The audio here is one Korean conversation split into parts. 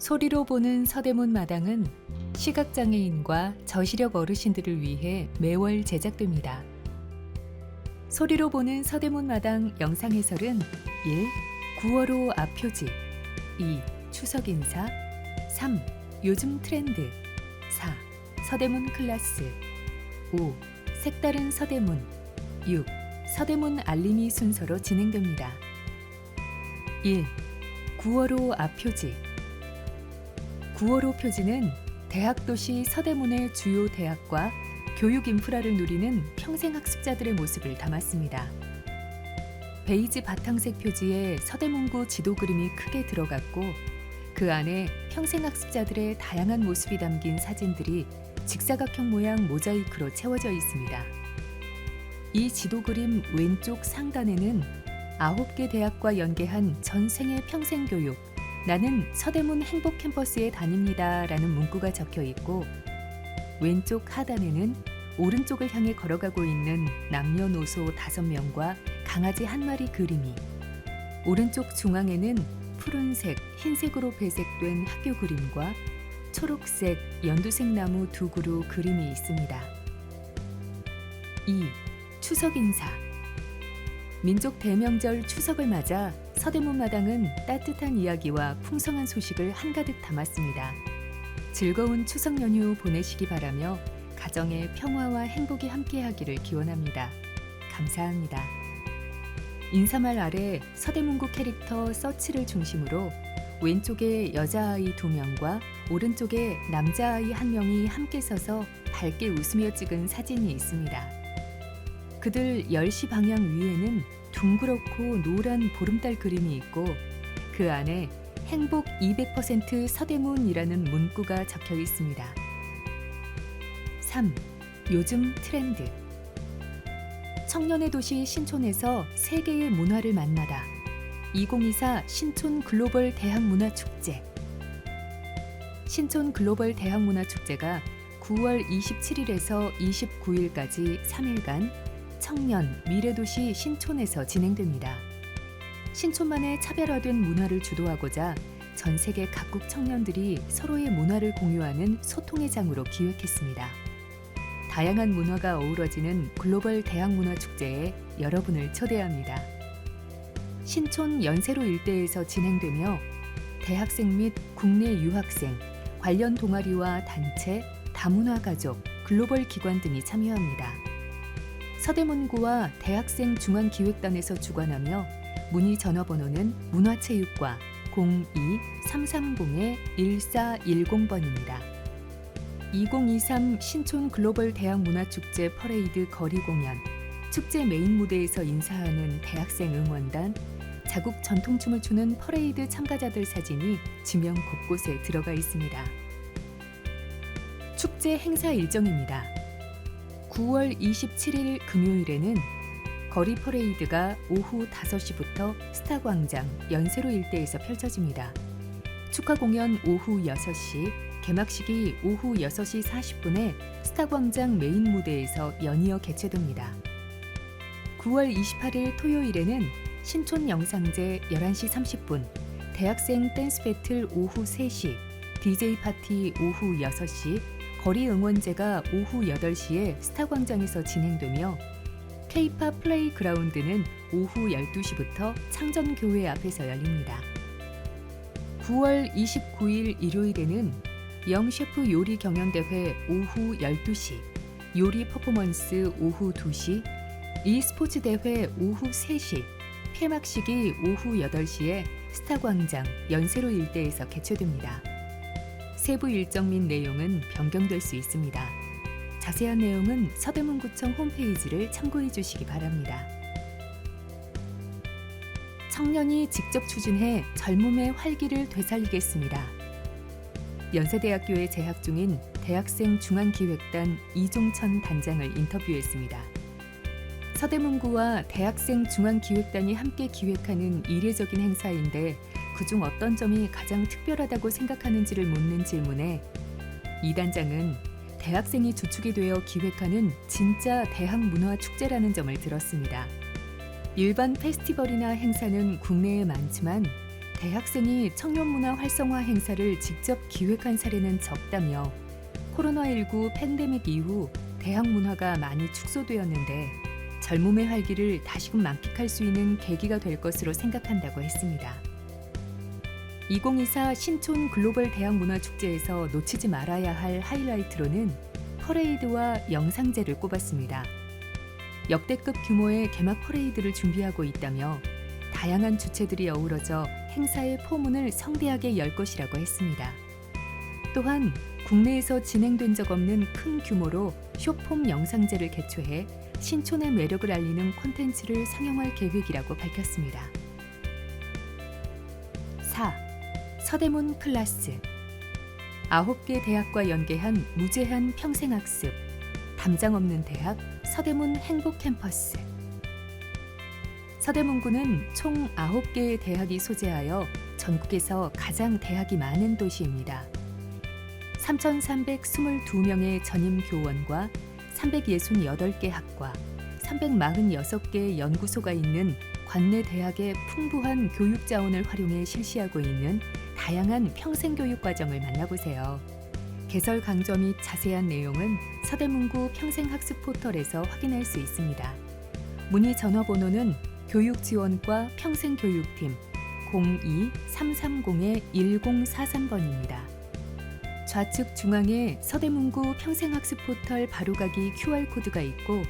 소리로 보는 서대문 마당은 시각장애인과 저시력 어르신들을 위해 매월 제작됩니다. 소리로 보는 서대문 마당 영상 해설은 1. 9월호 앞표지 2. 추석 인사 3. 요즘 트렌드 4. 서대문 클라스 5. 색다른 서대문 6. 서대문 알림이 순서로 진행됩니다. 1. 9월호 앞표지 9월호 표지는 대학 도시 서대문의 주요 대학과 교육 인프라를 누리는 평생학습자들의 모습을 담았습니다. 베이지 바탕색 표지에 서대문구 지도 그림이 크게 들어갔고 그 안에 평생학습자들의 다양한 모습이 담긴 사진들이 직사각형 모양 모자이크로 채워져 있습니다. 이 지도 그림 왼쪽 상단에는 아홉 개 대학과 연계한 전생의 평생교육 나는 서대문 행복 캠퍼스에 다닙니다. 라는 문구가 적혀 있고 왼쪽 하단에는 오른쪽을 향해 걸어가고 있는 남녀노소 다섯 명과 강아지 한 마리 그림이 오른쪽 중앙에는 푸른색, 흰색으로 배색된 학교 그림과 초록색, 연두색 나무 두 그루 그림이 있습니다. 2. 추석 인사 민족 대명절 추석을 맞아 서대문 마당은 따뜻한 이야기와 풍성한 소식을 한가득 담았습니다. 즐거운 추석 연휴 보내시기 바라며 가정의 평화와 행복이 함께하기를 기원합니다. 감사합니다. 인사말 아래 서대문구 캐릭터 서치를 중심으로 왼쪽에 여자아이 두 명과 오른쪽에 남자아이 한 명이 함께 서서 밝게 웃으며 찍은 사진이 있습니다. 그들 10시 방향 위에는 둥그렇고 노란 보름달 그림이 있고 그 안에 행복 200% 서대문이라는 문구가 적혀 있습니다. 3. 요즘 트렌드 청년의 도시 신촌에서 세계의 문화를 만나다 2024 신촌 글로벌 대학 문화 축제 신촌 글로벌 대학 문화 축제가 9월 27일에서 29일까지 3일간 청년 미래도시 신촌에서 진행됩니다. 신촌만의 차별화된 문화를 주도하고자 전 세계 각국 청년들이 서로의 문화를 공유하는 소통의 장으로 기획했습니다. 다양한 문화가 어우러지는 글로벌 대학문화축제에 여러분을 초대합니다. 신촌 연세로 일대에서 진행되며 대학생 및 국내 유학생, 관련 동아리와 단체, 다문화 가족, 글로벌 기관 등이 참여합니다. 서대문구와 대학생 중앙기획단에서 주관하며 문의 전화번호는 문화체육과 02-330-1410번입니다. 2023 신촌 글로벌 대학 문화축제 퍼레이드 거리 공연, 축제 메인 무대에서 인사하는 대학생 응원단, 자국 전통춤을 추는 퍼레이드 참가자들 사진이 지명 곳곳에 들어가 있습니다. 축제 행사 일정입니다. 9월 27일 금요일에는 거리 퍼레이드가 오후 5시부터 스타광장 연세로 일대에서 펼쳐집니다. 축하 공연 오후 6시, 개막식이 오후 6시 40분에 스타광장 메인 무대에서 연이어 개최됩니다. 9월 28일 토요일에는 신촌 영상제 11시 30분, 대학생 댄스 배틀 오후 3시, DJ 파티 오후 6시, 거리 응원제가 오후 8시에 스타광장에서 진행되며 K-팝 플레이그라운드는 오후 12시부터 창전교회 앞에서 열립니다. 9월 29일 일요일에는 영셰프 요리 경연대회 오후 12시, 요리 퍼포먼스 오후 2시, e스포츠 대회 오후 3시, 폐막식이 오후 8시에 스타광장 연세로 일대에서 개최됩니다. 세부 일정 및 내용은 변경될 수 있습니다. 자세한 내용은 서대문구청 홈페이지를 참고해 주시기 바랍니다. 청년이 직접 추진해 젊음의 활기를 되살리겠습니다. 연세대학교에 재학 중인 대학생 중앙기획단 이종천 단장을 인터뷰했습니다. 서대문구와 대학생 중앙기획단이 함께 기획하는 이례적인 행사인데 그중 어떤 점이 가장 특별하다고 생각하는지를 묻는 질문에 이 단장은 대학생이 주축이 되어 기획하는 진짜 대학 문화 축제라는 점을 들었습니다. 일반 페스티벌이나 행사는 국내에 많지만 대학생이 청년 문화 활성화 행사를 직접 기획한 사례는 적다며 코로나19 팬데믹 이후 대학 문화가 많이 축소되었는데 젊음의 활기를 다시금 만끽할 수 있는 계기가 될 것으로 생각한다고 했습니다. 2024 신촌 글로벌 대학 문화 축제에서 놓치지 말아야 할 하이라이트로는 퍼레이드와 영상제를 꼽았습니다. 역대급 규모의 개막 퍼레이드를 준비하고 있다며 다양한 주체들이 어우러져 행사의 포문을 성대하게 열 것이라고 했습니다. 또한 국내에서 진행된 적 없는 큰 규모로 쇼폼 영상제를 개최해 신촌의 매력을 알리는 콘텐츠를 상영할 계획이라고 밝혔습니다. 서대문 클라스. 9개 대학과 연계한 무제한 평생학습. 담장 없는 대학 서대문 행복 캠퍼스. 서대문구는 총 9개의 대학이 소재하여 전국에서 가장 대학이 많은 도시입니다. 3,322명의 전임 교원과 368개 학과, 346개의 연구소가 있는 관내 대학의 풍부한 교육 자원을 활용해 실시하고 있는 다양한 평생교육 과정을 만나보세요. 개설 강좌 및 자세한 내용은 서대문구 평생학습 포털에서 확인할 수 있습니다. 문의 전화번호는 교육지원과 평생교육팀 02-330-1043번입니다. 좌측 중앙에 서대문구 평생학습 포털 바로가기 QR코드가 있고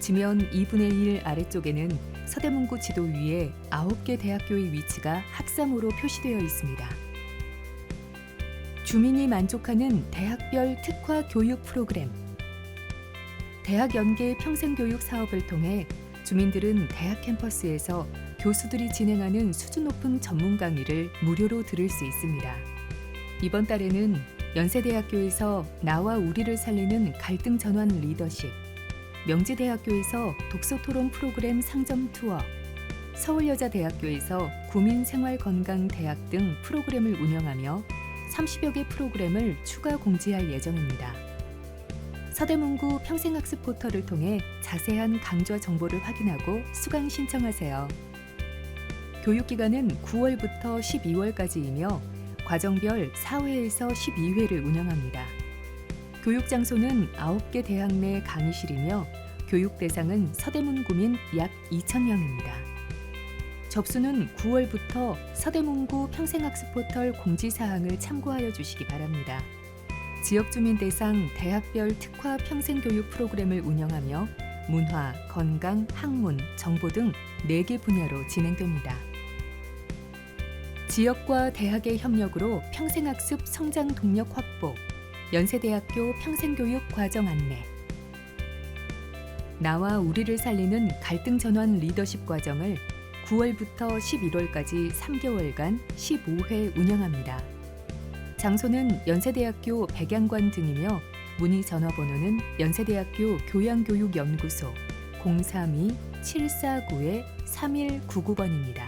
지면 2분의 1 아래쪽에는 서대문구 지도 위에 9개 대학교의 위치가 학상으로 표시되어 있습니다. 주민이 만족하는 대학별 특화 교육 프로그램 대학 연계 평생교육 사업을 통해 주민들은 대학 캠퍼스에서 교수들이 진행하는 수준 높은 전문 강의를 무료로 들을 수 있습니다. 이번 달에는 연세대학교에서 나와 우리를 살리는 갈등 전환 리더십, 명지대학교에서 독서 토론 프로그램 상점 투어, 서울여자대학교에서 구민생활건강대학 등 프로그램을 운영하며 30여 개 프로그램을 추가 공지할 예정입니다. 서대문구 평생학습 포털을 통해 자세한 강좌 정보를 확인하고 수강 신청하세요. 교육기간은 9월부터 12월까지이며 과정별 4회에서 12회를 운영합니다. 교육 장소는 9개 대학 내 강의실이며 교육 대상은 서대문 구민 약 2,000명입니다. 접수는 9월부터 서대문구 평생학습 포털 공지사항을 참고하여 주시기 바랍니다. 지역 주민 대상 대학별 특화 평생교육 프로그램을 운영하며 문화, 건강, 학문, 정보 등 4개 분야로 진행됩니다. 지역과 대학의 협력으로 평생학습 성장 동력 확보, 연세대학교 평생교육 과정 안내, 나와 우리를 살리는 갈등 전환 리더십 과정을 9월부터 11월까지 3개월간 15회 운영합니다. 장소는 연세대학교 백양관 등이며 문의 전화번호는 연세대학교 교양교육연구소 032-749-3199번입니다.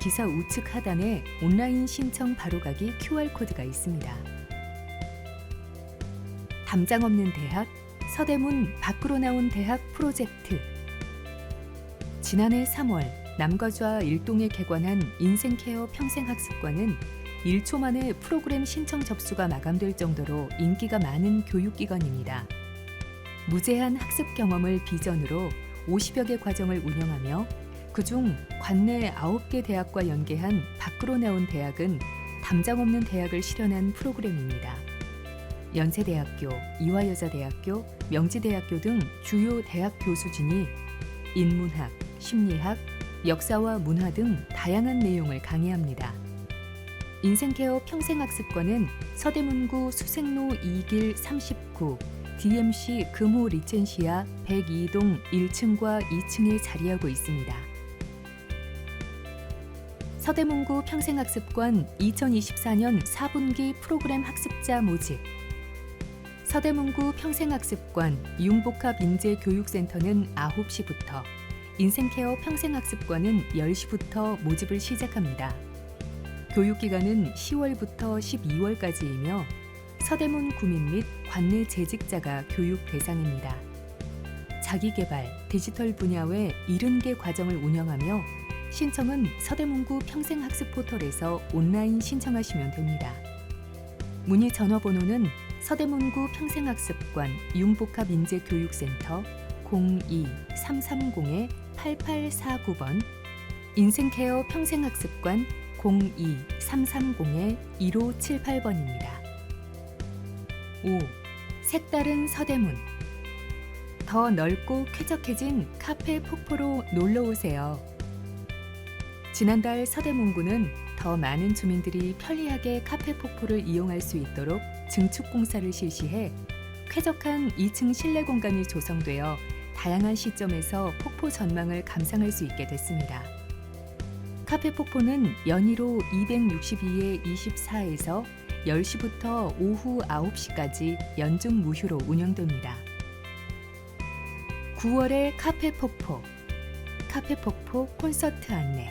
기사 우측 하단에 온라인 신청 바로가기 QR코드가 있습니다. 담장 없는 대학, 서대문 밖으로 나온 대학 프로젝트. 지난해 3월 남과좌 일동에 개관한 인생케어 평생학습관은 1초 만에 프로그램 신청 접수가 마감될 정도로 인기가 많은 교육기관입니다. 무제한 학습 경험을 비전으로 50여 개 과정을 운영하며 그중 관내 9개 대학과 연계한 밖으로 나온 대학은 담장 없는 대학을 실현한 프로그램입니다. 연세대학교, 이화여자대학교, 명지대학교 등 주요 대학 교수진이 인문학, 심리학, 역사와 문화 등 다양한 내용을 강의합니다. 인생케어 평생학습관은 서대문구 수생로 2길 39, DMC 금호 리첸시아 102동 1층과 2층에 자리하고 있습니다. 서대문구 평생학습관 2024년 4분기 프로그램 학습자 모집 서대문구 평생학습관 융복합 인재교육센터는 9시부터 인생케어 평생학습관은 10시부터 모집을 시작합니다. 교육기간은 10월부터 12월까지이며 서대문 구민 및 관내 재직자가 교육 대상입니다. 자기개발, 디지털 분야 외 70개 과정을 운영하며 신청은 서대문구 평생학습 포털에서 온라인 신청하시면 됩니다. 문의 전화번호는 서대문구 평생학습관 융복합인재교육센터 02-330-8849번 인생케어 평생학습관 02-330-1578번입니다. 5. 색다른 서대문 더 넓고 쾌적해진 카페 폭포로 놀러 오세요. 지난달 서대문구는 더 많은 주민들이 편리하게 카페 폭포를 이용할 수 있도록 증축 공사를 실시해 쾌적한 2층 실내 공간이 조성되어 다양한 시점에서 폭포 전망을 감상할 수 있게 됐습니다. 카페 폭포는 연희로 262에 24에서 10시부터 오후 9시까지 연중 무휴로 운영됩니다. 9월의 카페 폭포 카페 폭포 콘서트 안내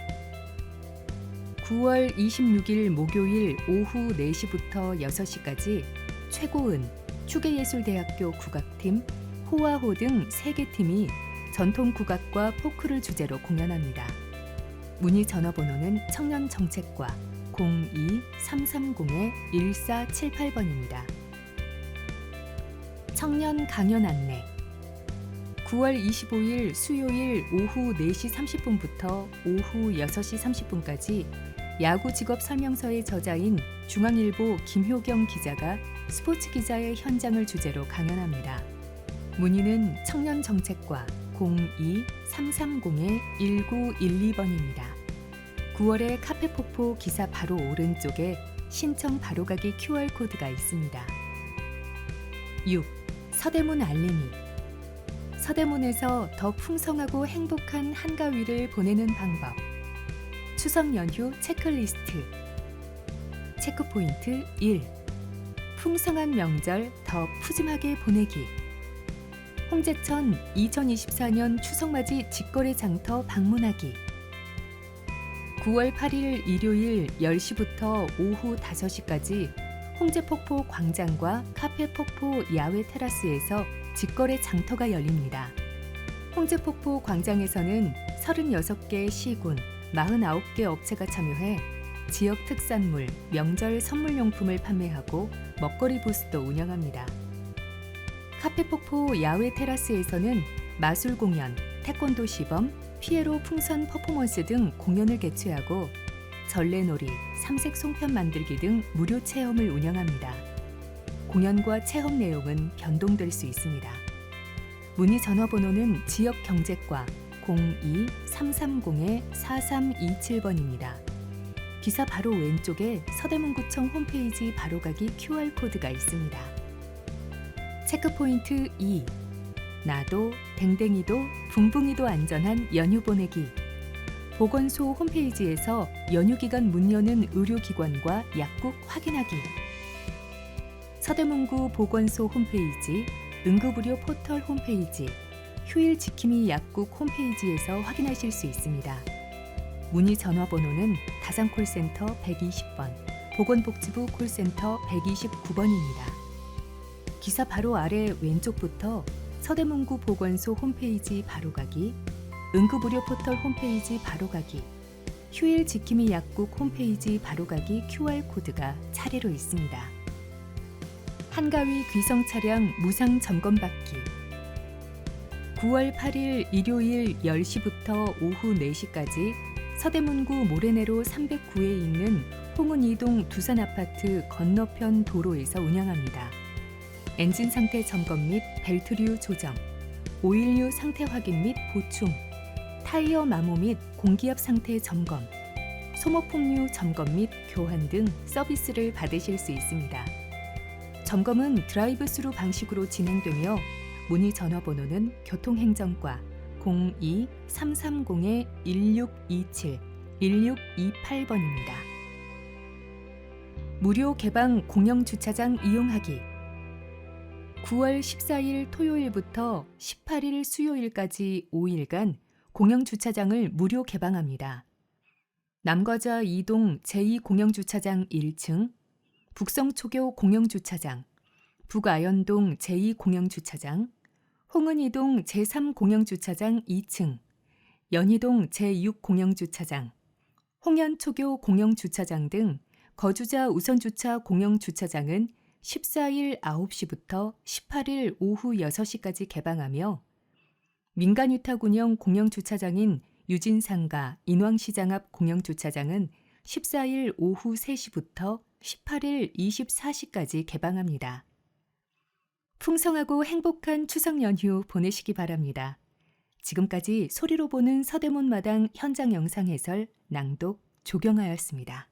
9월 26일 목요일 오후 4시부터 6시까지 최고은 추계예술대학교 국악팀, 호화호 등 3개 팀이 전통 국악과 포크를 주제로 공연합니다. 문의 전화번호는 청년정책과 02-330-1478번입니다. 청년 강연 안내 9월 25일 수요일 오후 4시 30분부터 오후 6시 30분까지 야구 직업 설명서의 저자인 중앙일보 김효경 기자가 스포츠 기자의 현장을 주제로 강연합니다. 문의는 청년정책과 02-330-1912번입니다. 9월의 카페포포 기사 바로 오른쪽에 신청 바로가기 QR코드가 있습니다. 6. 서대문 알림이 서대문에서 더 풍성하고 행복한 한가위를 보내는 방법. 추석 연휴 체크리스트. 체크포인트 1. 풍성한 명절 더 푸짐하게 보내기. 홍제천 2024년 추석맞이 직거래 장터 방문하기. 9월 8일 일요일 10시부터 오후 5시까지 홍제폭포 광장과 카페폭포 야외 테라스에서 직거래 장터가 열립니다. 홍제폭포 광장에서는 36개 시군, 49개 업체가 참여해 지역 특산물, 명절 선물용품을 판매하고 먹거리 부스도 운영합니다. 카페폭포 야외 테라스에서는 마술 공연, 태권도 시범, 피에로 풍선 퍼포먼스 등 공연을 개최하고 전래놀이, 삼색 송편 만들기 등 무료 체험을 운영합니다. 공연과 체험 내용은 변동될 수 있습니다. 문의 전화번호는 지역 경제과 02-330-4327번입니다. 기사 바로 왼쪽에 서대문구청 홈페이지 바로가기 QR코드가 있습니다. 체크포인트 2. 나도, 댕댕이도, 붕붕이도 안전한 연휴 보내기. 보건소 홈페이지에서 연휴 기간 문 여는 의료기관과 약국 확인하기. 서대문구 보건소 홈페이지, 응급의료 포털 홈페이지, 휴일 지킴이 약국 홈페이지에서 확인하실 수 있습니다. 문의 전화번호는 다산콜센터 120번, 보건복지부 콜센터 129번입니다. 기사 바로 아래 왼쪽부터 서대문구 보건소 홈페이지 바로가기, 응급의료 포털 홈페이지 바로가기, 휴일 지킴이 약국 홈페이지 바로가기 QR코드가 차례로 있습니다. 한가위 귀성 차량 무상 점검받기 9월 8일 일요일 10시부터 오후 4시까지 서대문구 모래내로 309에 있는 홍은 이동 두산 아파트 건너편 도로에서 운영합니다. 엔진 상태 점검 및 벨트류 조정, 오일류 상태 확인 및 보충, 타이어 마모 및 공기압 상태 점검, 소모품류 점검 및 교환 등 서비스를 받으실 수 있습니다. 점검은 드라이브 스루 방식으로 진행되며 문의 전화번호는 교통행정과 02-330-1627, 1628번입니다. 무료 개방 공영 주차장 이용하기 9월 14일 토요일부터 18일 수요일까지 5일간 공영 주차장을 무료 개방합니다. 남과자 2동 제2공영주차장 1층, 북성초교 공영주차장, 북아현동 제2공영주차장, 홍은이동 제3공영주차장 2층, 연희동 제6 공영주차장, 홍현초교 공영주차장 등 거주자 우선주차 공영주차장은 14일 9시부터 18일 오후 6시까지 개방하며 민간위탁 운영 공영주차장인 유진상가 인왕시장 앞 공영주차장은 14일 오후 3시부터 18일 24시까지 개방합니다. 풍성하고 행복한 추석 연휴 보내시기 바랍니다. 지금까지 소리로 보는 서대문 마당 현장 영상 해설 낭독 조경하였습니다.